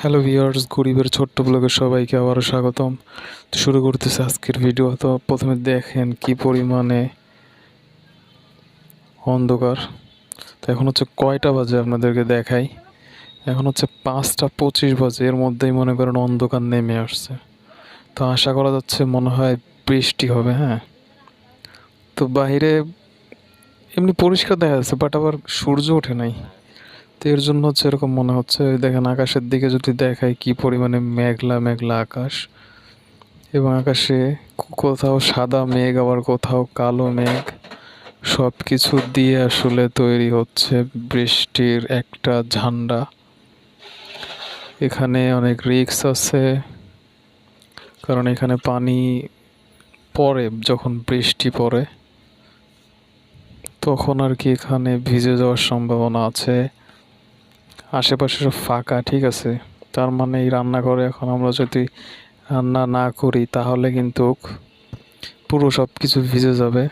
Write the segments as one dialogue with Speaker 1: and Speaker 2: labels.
Speaker 1: Hello viewers গরিবের ছোট্ট ব্লগের সবাইকে আবারও স্বাগতম। তো শুরু করতেছে আজকের ভিডিও তো প্রথমে দেখেন কি পরিমাণে অন্ধকার। তো এখন হচ্ছে কয়টা বাজে আপনাদেরকে দেখাই। এখন হচ্ছে পাঁচটা পঁচিশ বাজে, এর মধ্যেই মনে করেন অন্ধকার নেমে আসছে। তো আশা করা যাচ্ছে মনে হয় বৃষ্টি হবে হ্যাঁ। তো বাইরে এমনি পরিষ্কার দেখা যাচ্ছে বাট আবার সূর্য ওঠে নাই। তো এর জন্য হচ্ছে এরকম মনে হচ্ছে, দেখেন আকাশের দিকে যদি দেখায় কি পরিমাণে মেঘলা মেঘলা আকাশ এবং আকাশে কোথাও সাদা মেঘ, আবার কোথাও কালো মেঘ সব কিছু দিয়ে আসলে তৈরি হচ্ছে বৃষ্টির একটা ঝান্ডা। এখানে অনেক রিক্স আছে, কারণ এখানে পানি পড়ে, যখন বৃষ্টি পড়ে, তখন আর কি এখানে ভিজে যাওয়ার সম্ভাবনা আছে। আশেপাশে সব ফাঁকা, ঠিক আছে? তার মানে এই রান্নাঘরে এখন আমরা যদি রান্না না করি, তাহলে কিন্তু পুরো সব কিছু ভিজে যাবে।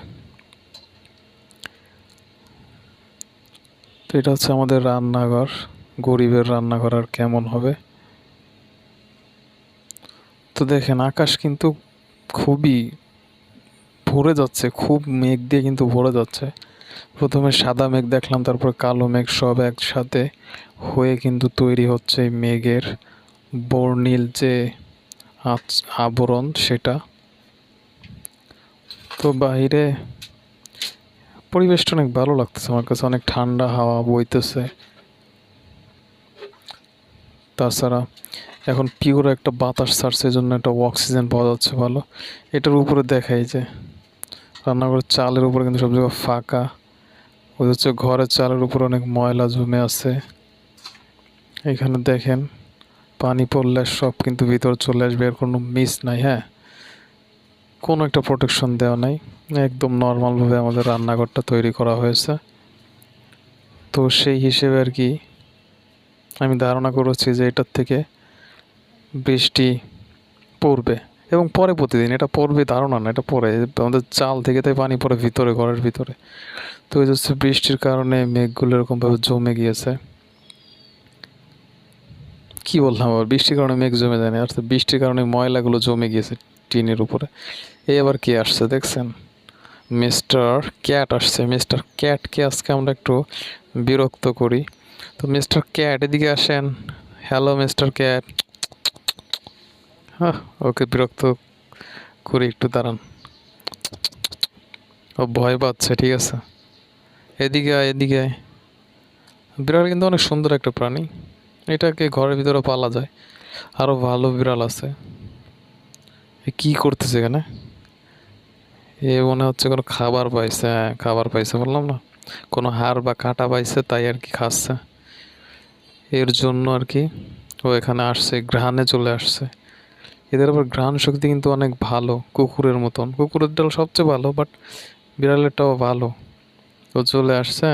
Speaker 1: তো এটা হচ্ছে আমাদের রান্নাঘর। গরিবের রান্নাঘর আর কেমন হবে? তো দেখেন, আকাশ কিন্তু খুবই ভরে যাচ্ছে, খুব মেঘ দিয়ে কিন্তু ভরে যাচ্ছে। প্রথমে সাদা মেঘ দেখলাম, তারপর কালো মেঘ সব একসাথে হয়ে কিন্তু তৈরি হচ্ছে মেঘের বর্ণিল যে আবরণ সেটা। তো বাইরে পরিবেশটা অনেক ভালো লাগতেছে আমার কাছে, অনেক ঠান্ডা হাওয়া বইতেছে। তাছাড়া এখন পিওর একটা বাতাস ছাড়ছে জন্য একটা অক্সিজেন পাওয়া যাচ্ছে ভালো। এটার উপরে দেখাই যে রান্নাঘরের চালের উপরে কিন্তু সব জায়গায় ফাঁকা। হচ্ছে ঘরের চালের উপর অনেক ময়লা জমে আছে। এখানে দেখেন, পানি পড়লে সব কিন্তু ভিতর চলে আসবে, এর কোনো মিস নাই হ্যাঁ? কোনো একটা প্রোটেকশন দেওয়া নাই। একদম নর্মালভাবে আমাদের রান্নাঘরটা তৈরি করা হয়েছে। তো সেই হিসেবে আর কি আমি ধারণা করেছি যে এটার থেকে বৃষ্টি পড়বে। এবং পরে প্রতিদিন, এটা পড়বে ধারণা না, এটা পরে। আমাদের চাল থেকে তাই পানি পড়ে ভিতরে, ঘরের ভিতরে। তো যে হচ্ছে বৃষ্টির কারণে মেঘগুলো এরকমভাবে জমে গিয়েছে। কি বললাম আবার? বৃষ্টির কারণে মেঘ জমে যায় না। বৃষ্টির কারণে ময়লাগুলো জমে গিয়েছে টিনের উপরে। এই আবার কে আসছে দেখছেন? মিস্টার ক্যাট আসছে। মিস্টার ক্যাটকে আজকে আমরা একটু বিরক্ত করি। তো মিস্টার ক্যাট, এদিকে আসেন। Hello mister cat. ওকে বিরক্ত করি একটু দাঁড়ান। ও ভয় পাচ্ছে, ঠিক আছে। এদিকে আয় এদিকে আয়। বিড়াল কিন্তু অনেক সুন্দর একটা প্রাণী। এটাকে ঘরের ভিতরে পালা যায়। আরও ভালো বিড়াল আছে। কি করতেছে এখানে? এ মনে হচ্ছে কোনো খাবার পাইছে হ্যাঁ খাবার পাইছে বললাম না। কোনো হাড় বা কাটা পাইছে, তাই আর কি খাচ্ছে। এর জন্য আর কি ও এখানে আসছে, ঘ্রাণে চলে আসছে। এদের আবার ঘ্রাণ শক্তি কিন্তু অনেক ভালো কুকুরের মতন। কুকুরের ডাল সবচেয়ে ভালো বাট বিড়ালেরটাও ভালো। ও চলে আসছে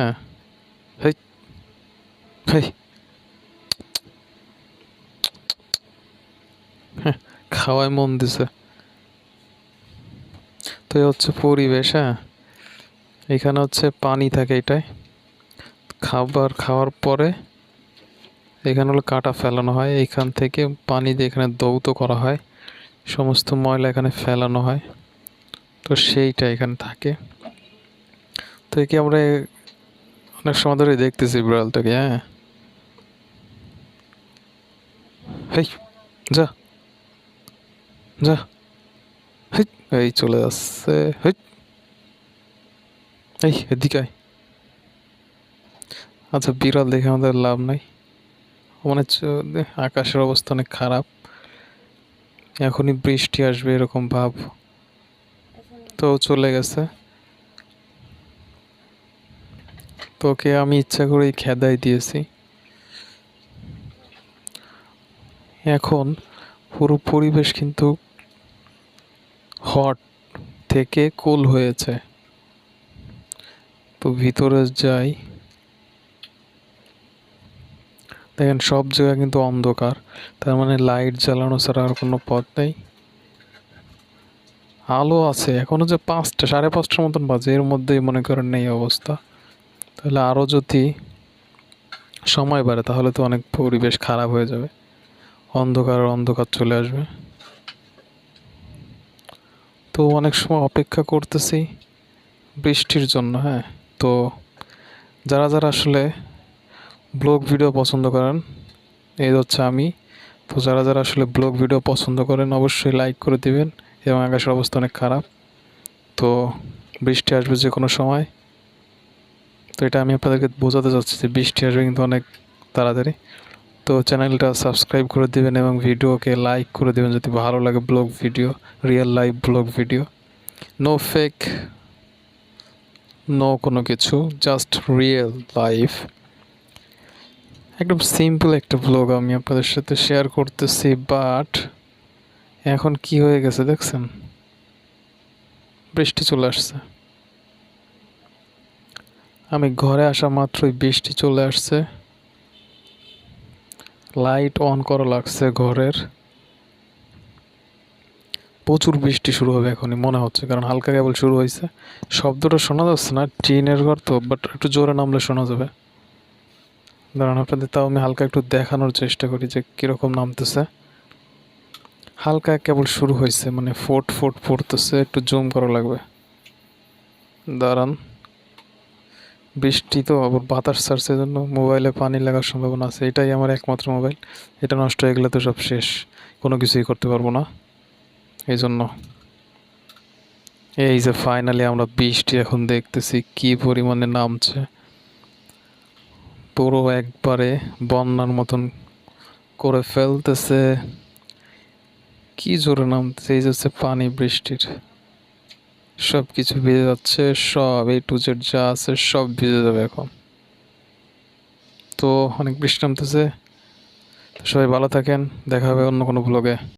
Speaker 1: হেই হ্যাঁ, খাওয়ায় মন দিছে। তো এই হচ্ছে পরিবেশ হ্যাঁ। এখানে হচ্ছে পানি থাকে এটাই খাবার খাওয়ার পরে এখানে হলো কাটা ফেলানো হয়। এইখান থেকে পানি দিয়ে এখানে দৌত করা হয়। সমস্ত ময়লা এখানে ফেলানো হয়। তো সেইটা এখানে থাকে। তো একে আমরা অনেক সময় ধরে দেখতেছি বিড়ালটাকে হ্যাঁ? যা। যা। হেই, এই চলে যাচ্ছে। হেই। এই, এদিকে আচ্ছা বিড়াল দেখে আমাদের লাভ নাই। মনে হচ্ছে আকাশের অবস্থা অনেক খারাপ। এখনই বৃষ্টি আসবে এরকম ভাব। তো চলে গেছে। তোকে আমি ইচ্ছা করেই খেদাই দিয়েছি। এখন পুরো পরিবেশ কিন্তু হট থেকে কুল হয়েছে। তো ভিতরে যাই। দেখেন সব জায়গা কিন্তু অন্ধকার। তার মানে লাইট জ্বালানো ছাড়া আর কোনো পথ নেই। আলো আছে, এখনও যে পাঁচটা, সাড়ে পাঁচটার মতন বাজে, এর মধ্যেই মনে করেন নেই অবস্থা। তাহলে আরও যদি সময় বাড়ে, তাহলে তো অনেক পরিবেশ খারাপ হয়ে যাবে। অন্ধকার অন্ধকার চলে আসবে। তো অনেক সময় অপেক্ষা করতেছি বৃষ্টির জন্য হ্যাঁ? তো যারা যারা আসলে ব্লগ ভিডিও পছন্দ করেন, এই হচ্ছে আমি। তো যারা যারা আসলে ব্লগ ভিডিও পছন্দ করেন, অবশ্যই লাইক করে দিবেন এবং আকাশের অবস্থা অনেক খারাপ। তো বৃষ্টি আসবে যে কোনো সময়। তো এটা আমি আপনাদেরকে বোঝাতে চাচ্ছি যে বৃষ্টি আসবে কিন্তু অনেক তাড়াতাড়ি। তো চ্যানেলটা সাবস্ক্রাইব করে দিবেন এবং ভিডিওকে লাইক করে দিবেন যদি ভালো লাগে vlog video real life vlog video. No fake no কোনো কিছু জাস্ট রিয়েল লাইফ একদম সিম্পল একটা ব্লগ আমি আপনাদের সাথে শেয়ার করতেছি বাট এখন কি হয়ে গেছে দেখছেন? বৃষ্টি চলে আসছে। আমি ঘরে আসা মাত্রই বৃষ্টি চলে আসছে। লাইট অন করা লাগছে ঘরের। প্রচুর বৃষ্টি শুরু হবে এখনই, মনে হচ্ছে, কারণ হালকা কেবল শুরু হয়েছে। শব্দটা শোনা যাচ্ছে না, টিনের ঘর তো বাট একটু জোরে নামলে শোনা যাবে। দাঁড়ান, আপনাদের তাও আমি হালকা একটু দেখানোর চেষ্টা করি যে কীরকম নামতেছে। হালকা কেবল শুরু হয়েছে মানে ফোট ফোট পড়তেছে, একটু জুম করা লাগবে। দাঁড়ান। বৃষ্টি তো, আবার বাতাস ছাড়ছে জন্য মোবাইলে পানি লাগার সম্ভাবনা আছে, এটাই আমার একমাত্র মোবাইল। এটা নষ্ট হয়ে গেলে তো সব শেষ, কোনো কিছুই করতে পারব না। এই জন্য এই যে ফাইনালি আমরা বৃষ্টি এখন দেখতেছি, কি পরিমাণে নামছে। পুরো একবারে বন্যার মতন করে ফেলতেছে। কি জোরে নামতেছে, এই যে হচ্ছে পানি, বৃষ্টির। সব কিছু ভিজে যাচ্ছে, সব এই টু জেড যা আছে সব ভিজে যাবে এখন। তো অনেক বৃষ্টি নামতেছে। সবাই ভালো থাকেন, দেখা হবে অন্য কোনো ব্লগে